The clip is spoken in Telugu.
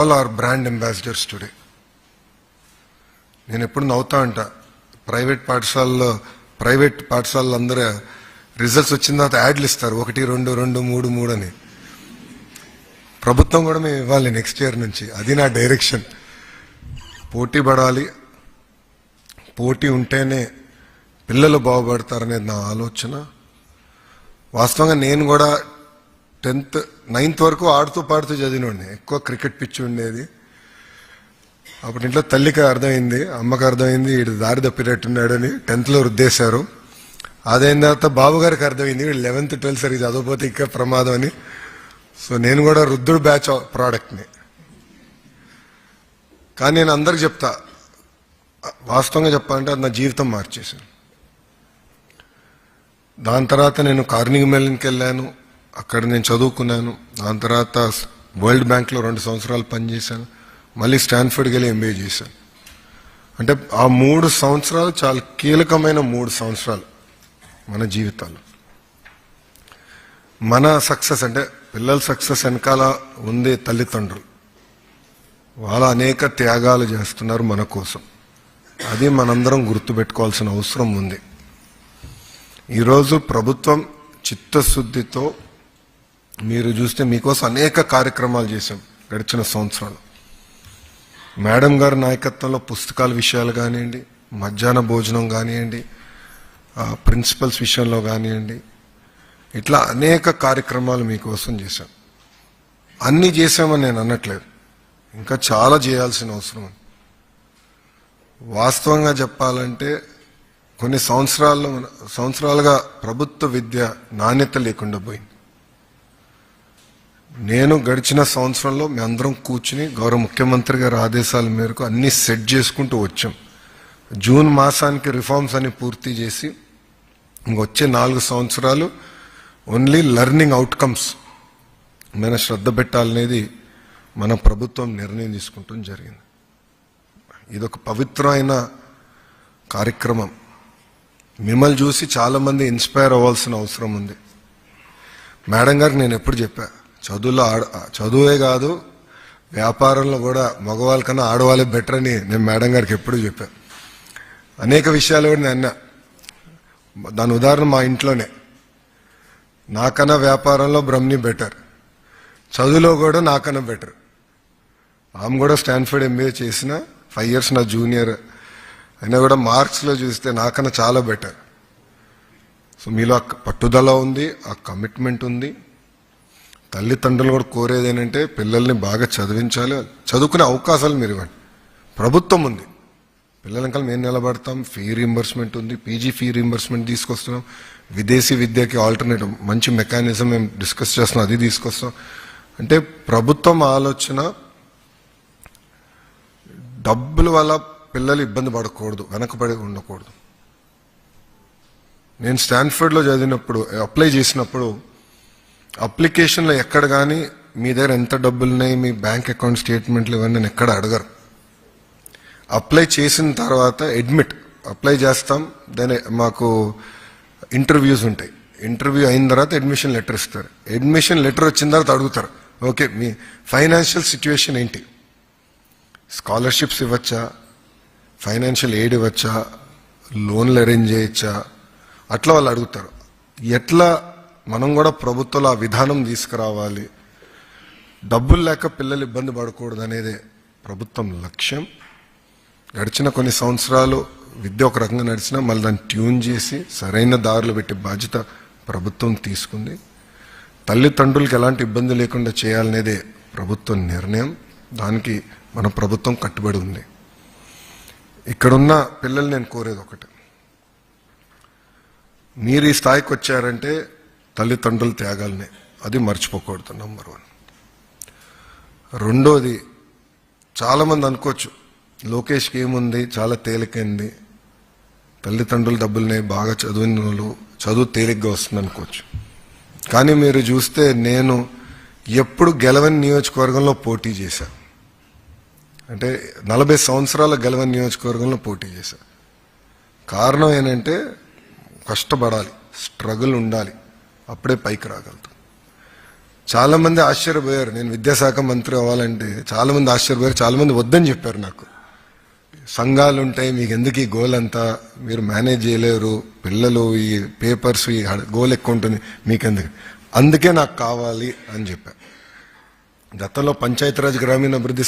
All are brand ambassadors today నేను ఎప్పుడు నవ్వుతా అంట ప్రైవేట్ పాఠశాలలో ప్రైవేట్ పాఠశాలలు అందరూ రిజల్ట్స్ వచ్చిన తర్వాత యాడ్లు ఇస్తారు. ఒకటి రెండు రెండు మూడు మూడు అని. ప్రభుత్వం కూడా మేము ఇవ్వాలి నెక్స్ట్ ఇయర్ నుంచి. అది నా డైరెక్షన్ పోటీ పడాలి. పోటీ ఉంటేనే పిల్లలు బాగుపడతారనేది నా ఆలోచన. వాస్తవంగా నేను కూడా టెన్త్ నైన్త్ వరకు ఆడుతూ పాడుతూ చదివినండి ఎక్కువ క్రికెట్ పిచ్చి ఉండేది. అప్పుడు ఇంట్లో తల్లికి అర్థమైంది అమ్మకి అర్థమైంది వీడు దారి తప్పినట్టున్నాడని టెన్త్లో రుద్దేశారు. అదైన తర్వాత బాబు గారికి అర్థమైంది వీడు లెవెన్త్ ట్వెల్త్ సరిగ్గా చదవకపోతే ఇంకా ప్రమాదం అని. సో నేను కూడా వృద్ధుడు బ్యాచ్ ప్రోడక్ట్ని. కానీ నేను అందరికి చెప్తా వాస్తవంగా చెప్పాలంటే అది నా జీవితం మార్చేశాను దాని తర్వాత నేను కార్నింగ్ మెల్లిన్కి వెళ్ళాను అక్కడ నేను చదువుకున్నాను. దాని తర్వాత వరల్డ్ బ్యాంక్లో రెండు సంవత్సరాలు పనిచేశాను. మళ్ళీ స్టాన్ఫర్డ్కి వెళ్ళి ఎంబీఏ చేశాను. అంటే ఆ మూడు సంవత్సరాలు చాలా కీలకమైన మూడు సంవత్సరాలు మన జీవితాలు మన సక్సెస్ అంటే పిల్లల సక్సెస్ వెనకాల ఉంది తల్లిదండ్రులు. వాళ్ళ అనేక త్యాగాలు చేస్తున్నారు మన కోసం. అది మనందరం గుర్తుపెట్టుకోవాల్సిన అవసరం ఉంది. ఈరోజు ప్రభుత్వం చిత్తశుద్ధితో మీరు చూస్తే మీకోసం అనేక కార్యక్రమాలు చేశాం గడిచిన సంవత్సరాలు. మేడం గారి నాయకత్వంలో పుస్తకాల విషయాలు కానివ్వండి మధ్యాహ్న భోజనం కానివ్వండి ప్రిన్సిపల్స్ విషయంలో కానివ్వండి ఇట్లా అనేక కార్యక్రమాలు మీకోసం చేశాం. అన్నీ చేశామని నేను అనట్లేదు. ఇంకా చాలా చేయాల్సిన అవసరం ఉంది. వాస్తవంగా చెప్పాలంటే కొన్ని సంవత్సరాల్లో సంవత్సరాలుగా ప్రభుత్వ విద్య నాణ్యత లేకుండా పోయింది. నేను గడిచిన సంవత్సరంలో మేము అందరం కూర్చుని గౌరవ ముఖ్యమంత్రి గారి ఆదేశాల మేరకు అన్ని సెట్ చేసుకుంటూ వచ్చాం. జూన్ మాసానికి రిఫార్మ్స్ అని పూర్తి చేసి ఇంకొచ్చే నాలుగు సంవత్సరాలు ఓన్లీ లెర్నింగ్ అవుట్కమ్స్ మీద శ్రద్ధ పెట్టాలనేది మన ప్రభుత్వం నిర్ణయం తీసుకుంటం జరిగింది. ఇదొక పవిత్రమైన కార్యక్రమం. మిమ్మల్ని చూసి చాలామంది ఇన్స్పైర్ అవ్వాల్సిన అవసరం ఉంది. మేడం గారికి నేను ఎప్పుడు చెప్పాను చదువులో ఆడ చదువే కాదు వ్యాపారంలో కూడా మగవాళ్ళ కన్నా ఆడవాళ్ళే బెటర్ అని నేను మేడం గారికి ఎప్పుడూ చెప్పా. అనేక విషయాలు కూడా నేను అన్నా. దాని ఉదాహరణ మా ఇంట్లోనే. నాకన్నా వ్యాపారంలో బ్రహ్మని బెటర్ చదువులో కూడా నాకన్నా బెటర్ ఆమె కూడా స్టాన్ఫర్డ్ ఎంబీఏ చేసిన ఫైవ్ ఇయర్స్ నా జూనియర్ అయినా కూడా మార్క్స్లో చూస్తే నాకన్నా చాలా బెటర్ సో మీలో ఆ పట్టుదల ఉంది ఆ కమిట్మెంట్ ఉంది. తల్లిదండ్రులు కూడా కోరేది ఏంటంటే పిల్లల్ని బాగా చదివించాలి. చదువుకునే అవకాశాలు మీరు ఇవ్వండి ప్రభుత్వం ఉంది. పిల్లల మేము నిలబడతాం. ఫీ రీంబర్స్మెంట్ ఉంది. పీజీ ఫీ రీంబర్స్మెంట్ తీసుకొస్తున్నాం. విదేశీ విద్యకి ఆల్టర్నేటివ్ మంచి మెకానిజం మేము డిస్కస్ చేస్తున్నాం. అది తీసుకొస్తాం అంటే ప్రభుత్వం ఆలోచన డబ్బుల వల్ల పిల్లలు ఇబ్బంది పడకూడదు. వెనకబడి ఉండకూడదు. నేను స్టాన్ఫర్డ్లో చదివినప్పుడు అప్లై చేసినప్పుడు అప్లికేషన్లో ఎక్కడ కానీ మీ దగ్గర ఎంత డబ్బులు ఉన్నాయి మీ బ్యాంక్ అకౌంట్ స్టేట్మెంట్లు ఇవన్నీ నేను ఎక్కడ అడగరు అప్లై చేసిన తర్వాత అడ్మిట్ అప్లై చేస్తాం దాని మాకు ఇంటర్వ్యూస్ ఉంటాయి. ఇంటర్వ్యూ అయిన తర్వాత అడ్మిషన్ లెటర్ ఇస్తారు. అడ్మిషన్ లెటర్ వచ్చిన తర్వాత అడుగుతారు. ఓకే మీ ఫైనాన్షియల్ సిచ్యువేషన్ ఏంటి? స్కాలర్షిప్స్ ఇవ్వచ్చా? ఫైనాన్షియల్ ఎయిడ్ ఇవ్వచ్చా? లోన్లు అరేంజ్ చేయొచ్చా? అట్లా వాళ్ళు అడుగుతారు. ఎట్లా మనం కూడా ప్రభుత్వం ఆ విధానం తీసుకురావాలి. డబ్బులు లేక పిల్లలు ఇబ్బంది పడకూడదు అనేదే ప్రభుత్వం లక్ష్యం. గడిచిన కొన్ని సంవత్సరాలు విద్య ఒక రకంగా నడిచినా మళ్ళీ దాన్ని ట్యూన్ చేసి సరైన దారులు పెట్టే బాధ్యత ప్రభుత్వం తీసుకుంది. తల్లిదండ్రులకు ఎలాంటి ఇబ్బంది లేకుండా చేయాలనేదే ప్రభుత్వం నిర్ణయం. దానికి మన ప్రభుత్వం కట్టుబడి ఉంది. ఇక్కడున్న పిల్లలు నేను కోరేది ఒకటి. మీరు ఈ స్థాయికి వచ్చారంటే తల్లిదండ్రుల త్యాగాలనే అది మర్చిపోకూడదు నంబర్ వన్ రెండోది చాలామంది అనుకోవచ్చు లోకేష్కి ఏముంది చాలా తేలికైంది తల్లిదండ్రుల డబ్బుల్ని బాగా చదివిన వాళ్ళు చదువు తేలిగ్గా వస్తుంది అనుకోవచ్చు. కానీ మీరు చూస్తే నేను ఎప్పుడు గెలవని నియోజకవర్గంలో పోటీ చేశా. అంటే నలభై సంవత్సరాల గెలవని నియోజకవర్గంలో పోటీ చేశా. కారణం ఏంటంటే కష్టపడాలి స్ట్రగుల్ ఉండాలి. అప్పుడే పైకి రాగలుగుతాం చాలామంది ఆశ్చర్యపోయారు. నేను విద్యాశాఖ మంత్రి అవ్వాలంటే చాలామంది ఆశ్చర్యపోయారు. చాలామంది వద్దని చెప్పారు నాకు. సంఘాలు ఉంటాయి మీకు ఎందుకు ఈ గోల్ అంతా? మీరు మేనేజ్ చేయలేరు. పిల్లలు ఈ పేపర్స్ ఈ గోల్ ఎక్కువ ఉంటుంది. మీకెందుకు? అందుకే నాకు కావాలి అని చెప్పా. గతంలో పంచాయతీరాజ్ గ్రామీణ అభివృద్ధి